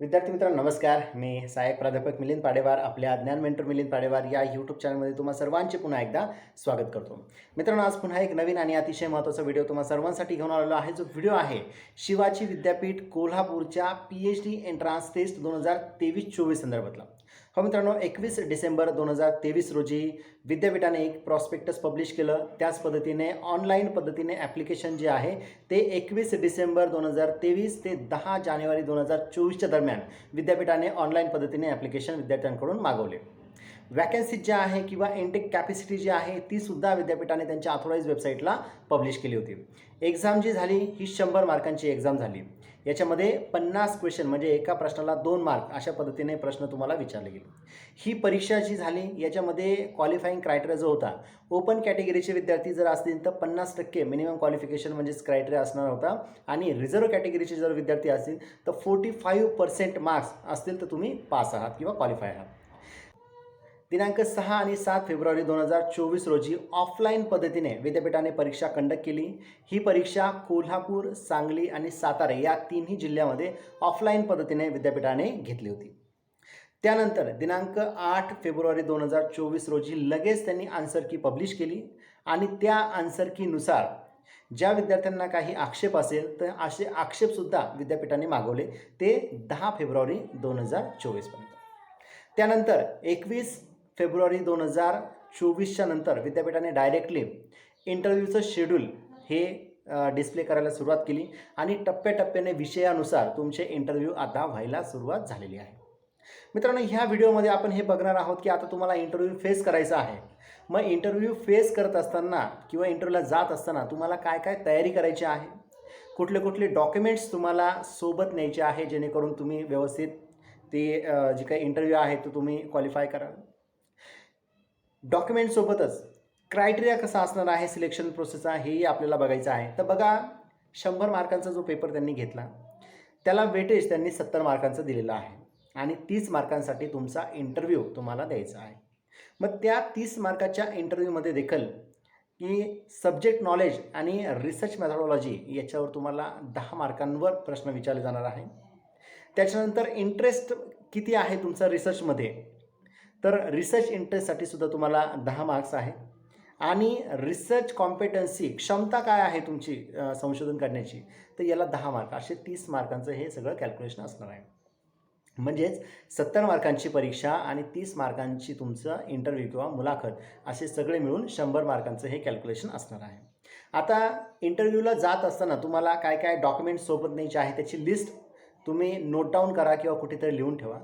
विद्यार्थी मित्रांनो नमस्कार. मी सहाय्यक प्राध्यापक मिलिंद पाडेवार आपल्या ज्ञान मेंटर मिलिंद पाडेवार या यूट्यूब चॅनलमध्ये तुम्हा सर्वांचे पुन्हा एकदा स्वागत करतो. मित्रांनो आज पुन्हा एक नवीन आणि अतिशय महत्त्वाचा व्हिडिओ तुम्हा सर्वांसाठी घेऊन आलेलो आहे. जो व्हिडिओ आहे शिवाजी विद्यापीठ कोल्हापूरच्या P H D entrance test दोन हजार तेवीस चोवीस संदर्भातला. हो मित्रांनो एकवीस डिसेंबर दोन हजार तेवीस रोजी विद्यापीठाने एक प्रॉस्पेक्टस पब्लिश केलं. त्याच पद्धतीने ऑनलाईन पद्धतीने ॲप्लिकेशन जे आहे ते एकवीस डिसेंबर दोन हजार तेवीस ते दहा जानेवारी दोन हजार चोवीसच्या दरम्यान विद्यापीठाने ऑनलाईन पद्धतीने ॲप्लिकेशन विद्यार्थ्यांकडून मागवले. वॅकन्सी ज्या आहे किंवा इंटेक कॅपॅसिटी जी आहे ती सुद्धा विद्यापीठाने त्यांच्या ऑथोराईज वेबसाईटला पब्लिश केली होती. एक्झाम जी झाली ही शंभर मार्कांची एक्झाम झाली. याच्यामध्ये पन्नास क्वेश्चन म्हणजे एका प्रश्नाला दोन मार्क अशा पद्धतीने प्रश्न तुम्हाला विचारले गेले. ही परीक्षा जी झाली याच्यामध्ये क्वालिफाईंग क्रायटेरिया जो होता ओपन कॅटेगरीचे विद्यार्थी जर असतील तर पन्नास टक्के मिनिमम क्वालिफिकेशन म्हणजेच क्रायटेरिया असणार होता. आणि रिझर्व्ह कॅटेगरीचे जर विद्यार्थी असतील तर फोर्टी फाईव्ह पर्सेंट मार्क्स असतील तर तुम्ही पास आहात किंवा क्वालिफाय आहात. दिनांक सहा आणि सात फेब्रुवारी दोन हजार चोवीस रोजी ऑफलाईन पद्धतीने विद्यापीठाने परीक्षा कंडक्ट केली. ही परीक्षा कोल्हापूर सांगली आणि सातारा या तिन्ही जिल्ह्यामध्ये ऑफलाईन पद्धतीने विद्यापीठाने घेतली होती. त्यानंतर दिनांक आठ फेब्रुवारी दोन हजार चोवीस रोजी लगेच त्यांनी आन्सर की पब्लिश केली आणि त्या आन्सर कीनुसार ज्या विद्यार्थ्यांना काही आक्षेप असेल तर असे आक्षेपसुद्धा विद्यापीठाने मागवले ते दहा फेब्रुवारी दोन हजार चोवीसपर्यंत त्यानंतर एकवीस फेब्रुवारी दोन हजार चोवीसच्या नंतर विद्यापीठाने डायरेक्टली इंटरव्ह्यूचं शेड्यूल हे डिस्प्ले करायला सुरुवात केली आणि टप्प्याटप्प्याने विषयानुसार तुमचे इंटरव्ह्यू आता व्हायला सुरुवात झालेली आहे. मित्रांनो ह्या व्हिडिओमध्ये आपण हे बघणार आहोत की आता तुम्हाला इंटरव्ह्यू फेस करायचा आहे. मग इंटरव्ह्यू फेस करत असताना किंवा इंटरव्ह्यूला जात असताना तुम्हाला काय काय तयारी करायची आहे? कुठले कुठले डॉक्युमेंट्स तुम्हाला सोबत न्यायचे आहे जेणेकरून तुम्ही व्यवस्थित ते जे काही इंटरव्ह्यू आहे तो तुम्ही क्वालिफाय कराल? डॉक्युमेंटसोबतच क्रायटेरिया कसा असणार आहे सिलेक्शन प्रोसेसचा हेही आपल्याला बघायचं आहे. तर बघा शंभर मार्कांचा जो पेपर त्यांनी घेतला त्याला वेटेज त्यांनी सत्तर मार्कांचं दिलेलं आहे. आणि तीस मार्कांसाठी तुमचा इंटरव्ह्यू तुम्हाला द्यायचा आहे. मग त्या तीस मार्काच्या इंटरव्ह्यूमध्ये देखील की सब्जेक्ट नॉलेज आणि रिसर्च मॅथॉडॉलॉजी याच्यावर तुम्हाला दहा मार्कांवर प्रश्न विचारले जाणार आहे. त्याच्यानंतर इंटरेस्ट किती आहे तुमचा रिसर्चमध्ये तर रिसर्च इंटरेस्टसाठी सुद्धा तुम्हाला दहा मार्क्स आहे. आणि रिसर्च कॉम्पिटन्सी क्षमता काय आहे तुमची संशोधन करण्याची? तर याला दहा मार्क असे तीस मार्कांचं हे सगळं कॅल्क्युलेशन असणार आहे. म्हणजेच सत्तर मार्कांची परीक्षा आणि तीस मार्कांची तुमचं इंटरव्ह्यू किंवा मुलाखत असे सगळे मिळून शंभर मार्कांचं हे कॅल्क्युलेशन असणार आहे. आता इंटरव्ह्यूला जात असताना तुम्हाला काय काय डॉक्युमेंट्स सोबत न्यायचे आहे त्याची लिस्ट तुम्ही नोट डाऊन करा किंवा कुठेतरी लिहून ठेवा.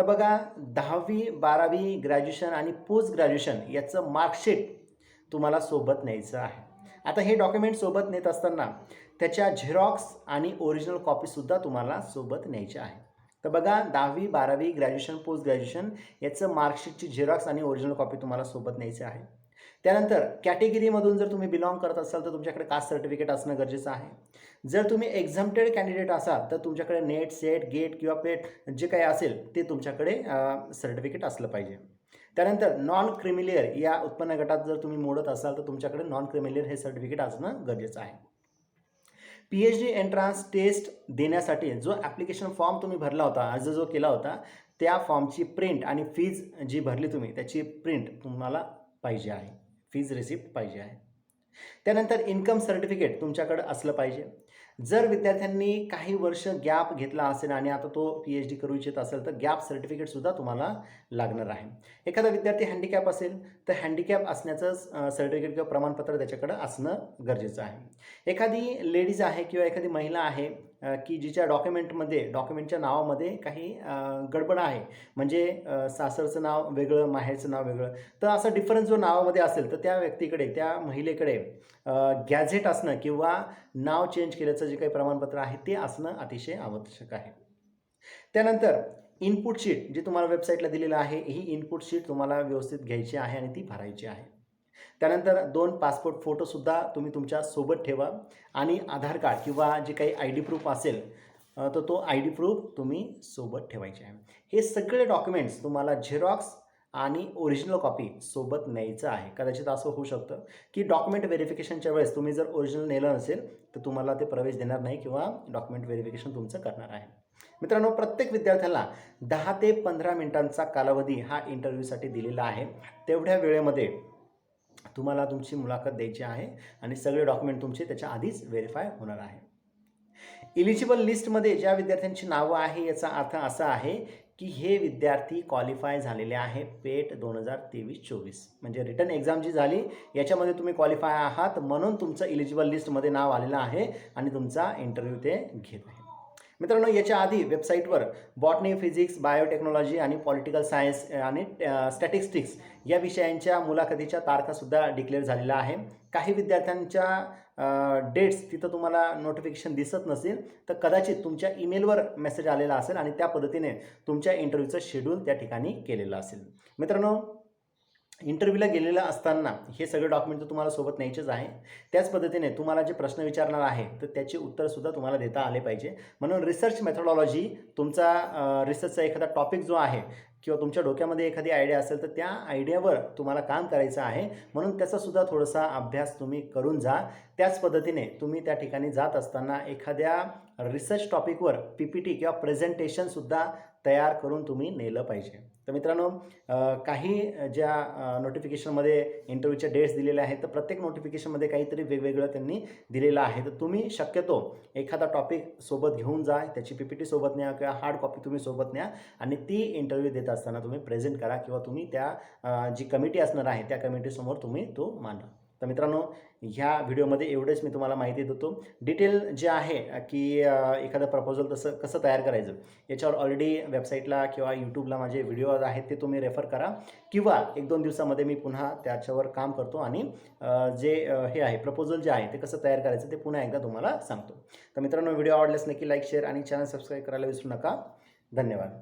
तर बघा दहावी बारावी ग्रॅज्युएशन आणि पोस्ट ग्रॅज्युएशन याचं मार्कशीट तुम्हाला सोबत न्यायचं आहे. आता हे डॉक्युमेंट सोबत नेत असताना त्याच्या झेरॉक्स आणि ओरिजिनल कॉपीसुद्धा तुम्हाला सोबत न्यायचे आहे. तर बघा दहावी बारावी ग्रॅज्युएशन पोस्ट ग्रॅज्युएशन याचं मार्कशीटची झेरॉक्स आणि ओरिजिनल कॉपी तुम्हाला सोबत न्यायचे आहे. त्यानंतर कॅटेगरीमधून जर तुम्ही बिलॉंग करत असाल तर तुमच्याकडे कास्ट सर्टिफिकेट असणं गरजेचं आहे. जर तुम्ही एक्झामटेड कॅन्डिडेट असाल तर तुमच्याकडे नेट सेट गेट किंवा पेट जे काही असेल ते तुमच्याकडे सर्टिफिकेट असलं पाहिजे. त्यानंतर नॉन क्रिमिलियर या उत्पन्न गटात जर तुम्ही मोडत असाल तर तुमच्याकडे नॉन क्रिमिलियर हे सर्टिफिकेट असणं गरजेचं आहे. P H D entrance test देण्यासाठी जो ॲप्लिकेशन फॉर्म तुम्ही भरला होता अर्ज जो केला होता त्या फॉर्मची प्रिंट आणि फीज जी भरली तुम्ही त्याची प्रिंट तुम्हाला पाहिजे आहे. फीज रिसिप्ट पाहिजे आहे. त्यानंतर इन्कम सर्टिफिकेट तुमच्याकडं असलं पाहिजे. जर विद्यार्थ्यांनी काही वर्ष गॅप घेतला असेल आणि आता तो पी एच डी करू इच्छित असेल तर गॅप सर्टिफिकेटसुद्धा तुम्हाला लागणार आहे. एखादा विद्यार्थी हँडिकॅप असेल तर हँडिकॅप असण्याचं सर्टिफिकेट किंवा प्रमाणपत्र त्याच्याकडं असणं गरजेचं आहे. एखादी लेडीज आहे किंवा एखादी महिला आहे की जिच्या डॉक्युमेंटमध्ये डॉक्युमेंटच्या नावामध्ये काही गडबड आहे म्हणजे सासरचं नाव वेगळं माहेरचं नाव वेगळं तर असं डिफरन्स जो नावामध्ये असेल तर त्या व्यक्तीकडे त्या महिलेकडे गॅझेट असणं किंवा नाव चेंज केल्याचं जे काही प्रमाणपत्र आहे ते असणं अतिशय आवश्यक आहे. त्यानंतर इनपुट शीट जे तुम्हाला वेबसाईटला दिलेलं आहे ही इनपुट शीट तुम्हाला व्यवस्थित घ्यायची आहे आणि ती भरायची आहे. त्यानंतर दोन पासपोर्ट फोटोसुद्धा तुम्ही तुमच्यासोबत ठेवा आणि आधार कार्ड किंवा जे काही आय डी प्रूफ असेल तर तो आय डी प्रूफ तुम्ही सोबत ठेवायचे आहे. हे सगळे डॉक्युमेंट्स तुम्हाला झेरॉक्स आणि ओरिजिनल कॉपी सोबत न्यायचं आहे. कदाचित असं होऊ शकतं की डॉक्युमेंट व्हेरिफिकेशनच्या वेळेस तुम्ही जर ओरिजिनल नेलं नसेल तर तुम्हाला ते प्रवेश देणार नाही किंवा डॉक्युमेंट व्हेरिफिकेशन तुमचं करणार आहे. मित्रांनो प्रत्येक विद्यार्थ्याला दहा ते पंधरा मिनिटांचा कालावधी हा इंटरव्ह्यूसाठी दिलेला आहे. तेवढ्या वेळेमध्ये तुम्हाला तुमची मुलाखत द्यायची आहे आणि सगळे डॉक्युमेंट तुमचे त्याच्या आधीच व्हेरीफाय होणार आहे. इलिजिबल लिस्टमध्ये ज्या विद्यार्थ्यांची नावं आहे याचा अर्थ असा आहे की हे विद्यार्थी क्वालिफाय झालेले आहे पेट दोन हजार तेवीस चोवीस. म्हणजे रिटर्न एक्झाम जी झाली याच्यामध्ये तुम्ही क्वालिफाय आहात म्हणून तुमचं इलिजिबल लिस्टमध्ये नाव आलेलं आहे आणि तुमचा इंटरव्ह्यू ते घेत आहे. मित्रांनो याच्या आधी वेबसाईटवर बॉटनी फिजिक्स बायोटेक्नॉलॉजी आणि पॉलिटिकल सायन्स आणि स्टॅटिस्टिक्स या विषयांच्या मुलाखतीच्या तारखासुद्धा डिक्लेअर झालेल्या आहे. काही विद्यार्थ्यांच्या डेट्स तिथं तुम्हाला नोटिफिकेशन दिसत नसेल तर कदाचित तुमच्या ईमेलवर मेसेज आलेला असेल आणि त्या पद्धतीने तुमच्या इंटरव्ह्यूचं शेड्यूल त्या ठिकाणी केलेलं असेल. मित्रांनो इंटरव्ह्यूला गेलेलं असताना हे सगळे डॉक्युमेंट तर तुम्हाला सोबत न्यायचेच आहे. त्याच पद्धतीने तुम्हाला जे प्रश्न विचारणार आहे तर त्याचे उत्तरसुद्धा तुम्हाला देता आले पाहिजे. म्हणून रिसर्च मेथडॉलॉजी तुमचा रिसर्चचा एखादा टॉपिक जो आहे किंवा तुमच्या डोक्यामध्ये एखादी आयडिया असेल तर त्या आयडियावर तुम्हाला काम करायचं आहे. म्हणून त्याचासुद्धा थोडासा अभ्यास तुम्ही करून जा. त्याच पद्धतीने तुम्ही त्या ठिकाणी जात असताना एखाद्या रिसर्च टॉपिकवर पी पी टी किंवा प्रेझेंटेशनसुद्धा तयार करून तुम्ही नेलं पाहिजे. तर मित्रांनो काही ज्या नोटिफिकेशनमध्ये इंटरव्ह्यूच्या डेट्स दिलेल्या आहेत तर प्रत्येक नोटिफिकेशनमध्ये काहीतरी वेगवेगळं त्यांनी दिलेलं आहे. तर तुम्ही शक्यतो एखादा टॉपिक सोबत घेऊन जा त्याची पी पी टी सोबत न्या किंवा हार्ड कॉपी तुम्ही सोबत न्या आणि ती इंटरव्ह्यू देत. असताना तुम्ही प्रेझेंट करा किंवा तुम्ही त्या जी कमिटी असणार आहे त्या कमिटीसमोर तुम्ही तो मांडा. तर मित्रांनो ह्या व्हिडिओमध्ये एवढेच मी तुम्हाला माहिती देतो. डिटेल जे आहे की एखादं प्रपोजल तसं कसं तयार करायचं याच्यावर ऑलरेडी वेबसाईटला किंवा यूट्यूबला माझे व्हिडिओ आहेत ते तुम्ही रेफर करा. किंवा एक दोन दिवसामध्ये मी पुन्हा त्याच्यावर काम करतो आणि जे हे आहे प्रपोजल जे आहे ते कसं तयार करायचं ते पुन्हा एकदा तुम्हाला सांगतो. तर मित्रांनो व्हिडिओ आवडल्यास नक्की लाईक शेअर आणि चॅनल सबस्क्राईब करायला विसरू नका. धन्यवाद.